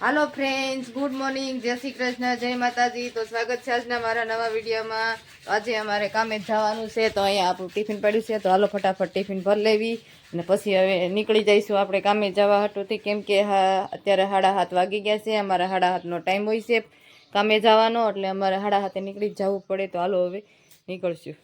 હાલો friends good morning જય શ્રી કૃષ્ણ. જય માતાજી. તો સ્વાગત છે આજના મારા નવા વિડીયોમાં. આજે અમારે કામે જવાનું છે. તો અહીંયા આપણું ટિફિન પડ્યું છે. તો હાલો ફટાફટ ટિફિન ભર લેવી. અને પછી હવે નીકળી જઈશું. આપણે કામે જવા હટુથી કેમ કે હા, અત્યારે સાડા હાથ વાગી ગયા છે. અમારા હાડા હાથનો ટાઈમ હોય છે કામે જવાનો. એટલે અમારે સાડા હાથે નીકળી જવું પડે. તો હાલો હવે નીકળશું.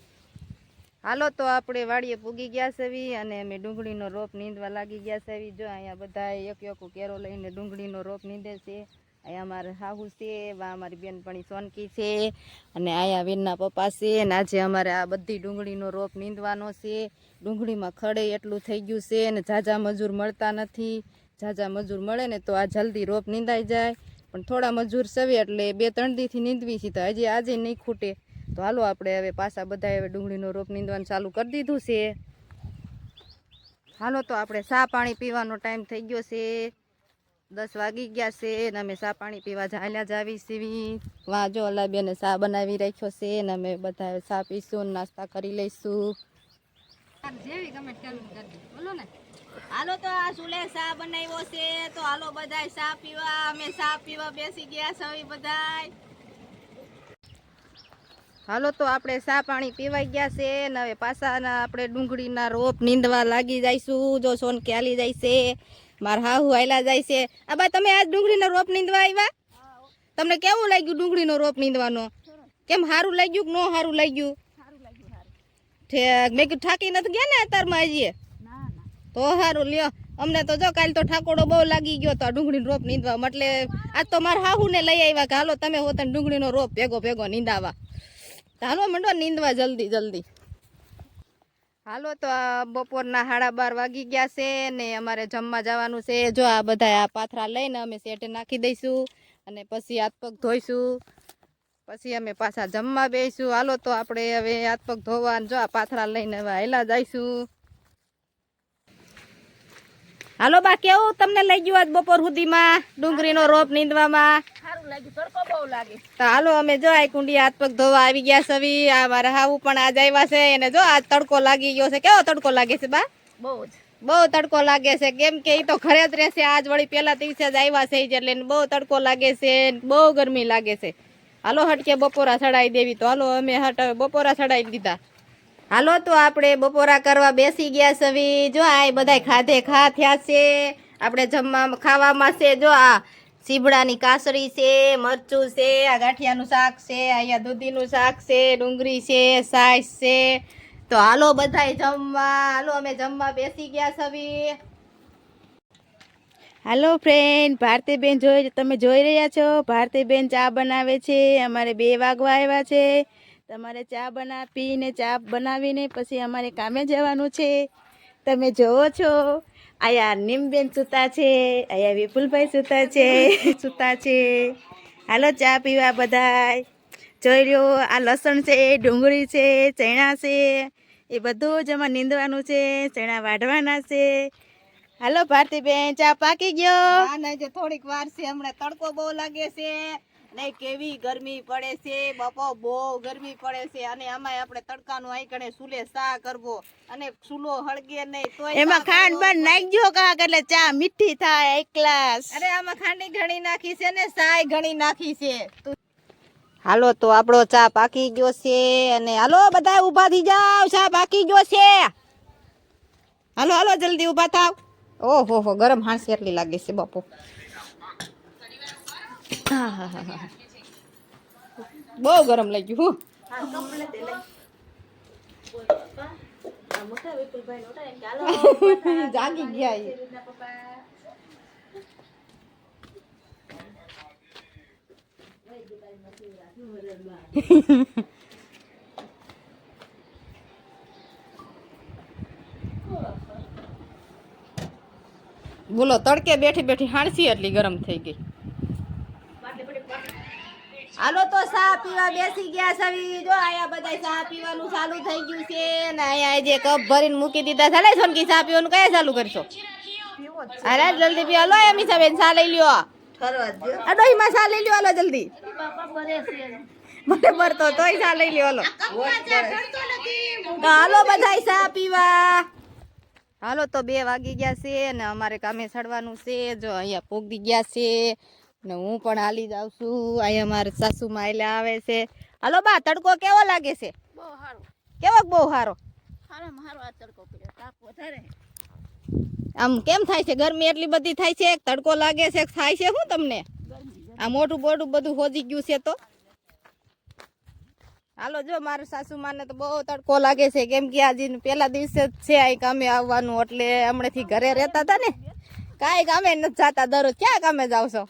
હાલો તો આપણે વાડીએ પૂગી ગયા છે અને અમે ડુંગળીનો રોપ નીંદવા લાગી ગયા સવી જો અહીંયા બધા એક એક કેરો લઈને ડુંગળીનો રોપ નીંદે છે. અહીંયા અમારે હાહુ છે, વા અમારી બેનપણી સોનકી છે, અને અહીંયા વીરના પપ્પા છે, અને આજે અમારે આ બધી ડુંગળીનો રોપ નીંદવાનો છે. ડુંગળીમાં ખડે એટલું થઈ ગયું છે, અને ઝાઝા મજૂર મળતા નથી. ઝાઝા મજૂર મળે ને તો આ જલ્દી રોપ નીંદાઈ જાય. પણ થોડા મજૂર સવે એટલે બે ત્રણ દીથી નીંદવી છે, તો હજી આજે નહીં ખૂટે. તો હાલો આપણે હવે પાછા બધા હવે ડુંગળીનો રોપ નીંદવાનું ચાલુ કરી દીધું છે. હાલો તો આપણે સા પાણી પીવાનો ટાઈમ થઈ ગયો છે. દસ વાગી ગયા છે ને અમે સા પાણી પીવા ચાલ્યા જ આવી સીવી વાંજો અલાબીને સા બનાવી રાખ્યો છે ને અમે બધા સા પીશું નાસ્તા કરી લઈશું. તો હાલો બધાય ચા પીવા. અમે ચા પીવા બેસી ગયા સવી બધાય. હાલો તો આપણે સા પાણી પીવાઈ ગયા છે ને હવે પાછાના આપણે ડુંગળીના રોપ નીંદવા લાગી જઈશું. જો સોન ક્યાલી જાય છે, મારા હાહુ હાલ્યા જાય છે. આ તમે આજ ડુંગળીનો રોપ નીંદવા આવ્યા તમને કેવું લાગ્યું ડુંગળીનો રોપ નીંદવાનો? કેમ સારું લાગ્યું કે ન સારું લાગ્યું? મેં કીધું થાકી નથી ગયા ને અત્યારમાં હજી? તો સારું લ્યો. અમને તો જો કાલ તો ઠાકોડો બહુ લાગી ગયો તો ડુંગળીનો રોપ નીંદવા. એટલે આજ તો મારા હાહુને લઈ આવ્યા કે હાલો તમે હોતા ડુંગળીનો રોપ ભેગો ભેગો નીંદાવા. હાલો, મંડો, નીંદવા જલ્દી જલ્દી. હાલો, તો આ બપોરના સાડા બાર વાગી ગયા છે ને અમારે જમવા જવાનું છે. જો આ બધા આ પાથરા લઈને અમે સેટ નાખી દઈશું અને પછી હાથ પગ ધોઈશું. પછી અમે પાછા જમવા બેસીશું હાલો, તો આપણે હવે હાથ પગ ધોવા જો આ પાથરા લઈને હવે હેલા જઈશું. હાલો, બા, કેવું તમને લઈ ગયું આજ બપોર સુધીમાં ડુંગળીનો રોપ નીંદવામાં? હાલો અમે જો આ કુંડી હાથ પગ ધોવા આવી ગયા સવી આ મારા હાવું પણ આજ આવ્યા છે. એને જો આ તડકો લાગી ગયો છે. કેવો તડકો લાગે છે બા? બહુ જ. બહુ તડકો લાગે છે. કેમ કે એ તો ઘરે જ રહેશે. આજ વળી પેલા દિવસે જ આવ્યા છે એટલે બહુ તડકો લાગે છે બહુ ગરમી લાગે છે. હાલો હટકે બપોરા ચડાવી દેવી. તો હાલો અમે હટ બપોરા ચડાવી દીધા. હાલો તો આપણે બપોરા કરવા બેસી ગયા સવી જો આ બધા ખાધે ખા થયા છે. આપણે જમવા ખાવામાં છે. જો આ સીબડાની કાસરી છે, મરચું છે, આ ગાંઠિયાનું શાક છે, અહીંયા દૂધીનું શાક છે, ડુંગળી છે, સાઈસ છે. તો હાલો બધાય જમવા, હાલો અમે જમવા બેસી ગયા સવી હાલો ફ્રેન્ડ ભારતીબેન જોઈ, તમે જોઈ રહ્યા છો? ભારતીબેન ચા બનાવે છે, અમારે બે વાગવા આવ્યા છે. તમારે ચા બના પીને ચા બનાવીને પછી અમારે કામે જવાનું છે. તમે જોવો છો. આયા નીમબેન સૂતા છે, આયા વિપુલભાઈ સૂતા છે સૂતા છે. હાલો ચા પીવા બધાય. જોઈ લ્યો, આ લસણ છે ડુંગળી છે, ચણા છે, એ બધું જ એમાં નીંદવાનું છે, ચણા વાઢવાના છે. હાલો ભારતીબેન, ચા પાકી ગયો? થોડીક વાર છે, હમણાં તડકો બહુ લાગે છે. નહીં કેવી ગરમી પડે છે બાપો બહુ ગરમી પડે છે. અને આમાં આપણે તડકાનું આઈકણે સુલે સા કરવો? અને સુલો હળગે નહીં તો એમાં ખાંડ બન નાખજો કાક એટલે ચા મીઠી થાય એક ગ્લાસ. અરે આમાં ખાંડી ઘણી નાખી છે ને સાય ઘણી નાખી છે. હાલો તો આપણો ચા પાકી ગયો છે અને હાલો બધા ઊભા થઈ જાવ ચા પાકી ગયો છે. હાલો હાલો જલ્દી ઊભા થાવ. ઓહો હો ગરમ હાંસી એટલી લાગે છે બાપુ. બહુ ગરમ લાગ્યું હું. જાગી ગયા બોલો, તડકે બેઠી બેઠી હાણસી એટલી ગરમ થઈ ગઈ. હાલો તો ચા પીવા બેસી ગયા સવી જો આયા બધા ચા પીવાનું ચાલુ થઈ ગયું છે ને આયા જે કપ ભરીને મૂકી દીધા ચાલે સોનકી ચા પીવાનું કયા ચાલુ કરશો? અરે જલ્દી પી હાલો એમ હિસાબે ચા લઈ લ્યો. અડોહી માં ચા લઈ લ્યો હાલો જલ્દી. મને ભરતો તોય ચા લઈ લ્યો હાલો. તો હાલો બધા ચા પીવા. હાલો તો બે વાગી ગયા છે ને અમારે કામે ચડવાનું છે. જો અહીંયા પોગી ગયા છે. ને હું પણ હાલી જાઉં છું. અહીંયા મારા સાસુ માયલા આવે છે. હાલો બા તડકો કેવો લાગે છે? બહુ સારું કેવો બહુ સારો આમ કેમ થાય છે? ગરમી એટલી બધી થાય છે? તડકો લાગે છે? થાય છે શું તમને? આ મોટું બોટું બધું હોજી ગયું છે તો? હાલો જો મારું સાસુ માને તો બહુ તડકો લાગે છે. કેમ કે આજે પેલા દિવસે જ છે અહીં કામે આવવાનું એટલે હમણાંથી ઘરે રહેતા હતા ને. કાંઈ કામે નથી જતા દરરોજ. ક્યાં કામે જાવ છો?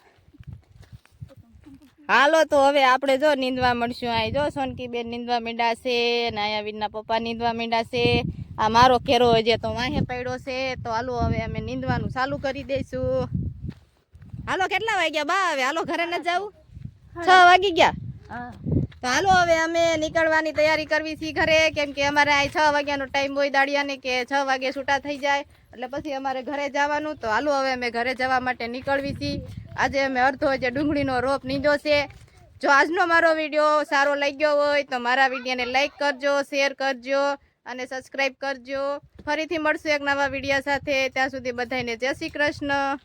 હાલો તો હવે આપણે જો નીંદવા મળશું. અહીં જો સોનકી બેન નીંદવા મીંડા છે અને અહીંયા વીરના પપ્પા નીંદવા મીંડા છે. આ મારો કેરો હજે તો વાહે પડ્યો છે. તો હાલો હવે અમે નીંદવાનું ચાલુ કરી દઈશું. હાલો કેટલા વાગ્યા? બા હવે હાલો ઘરે ન જાવું છ વાગી ગયા? તો હાલો હવે અમે નીકળવાની તૈયારી કરવી છીએ ઘરે. કેમ કે અમારે અહીં છ વાગ્યાનો ટાઈમ હોય દાડિયાને કે છ વાગે છૂટા થઈ જાય. એટલે પછી અમારે ઘરે જવાનું. તો હાલો હવે અમે ઘરે જવા માટે નીકળવી છીએ આજે અમે અડધો જે ડુંગળીનો રોપ નીંદો છે. જો આજનો મારો વીડિયો સારો લાગ્યો હોય તો મારા વિડીયોને લાઈક કરજો, શેર કરજો અને સબસ્ક્રાઈબ કરજો. ફરીથી મળશું એક નવા વીડિયો સાથે. ત્યાં સુધી બધાને જય શ્રી કૃષ્ણ.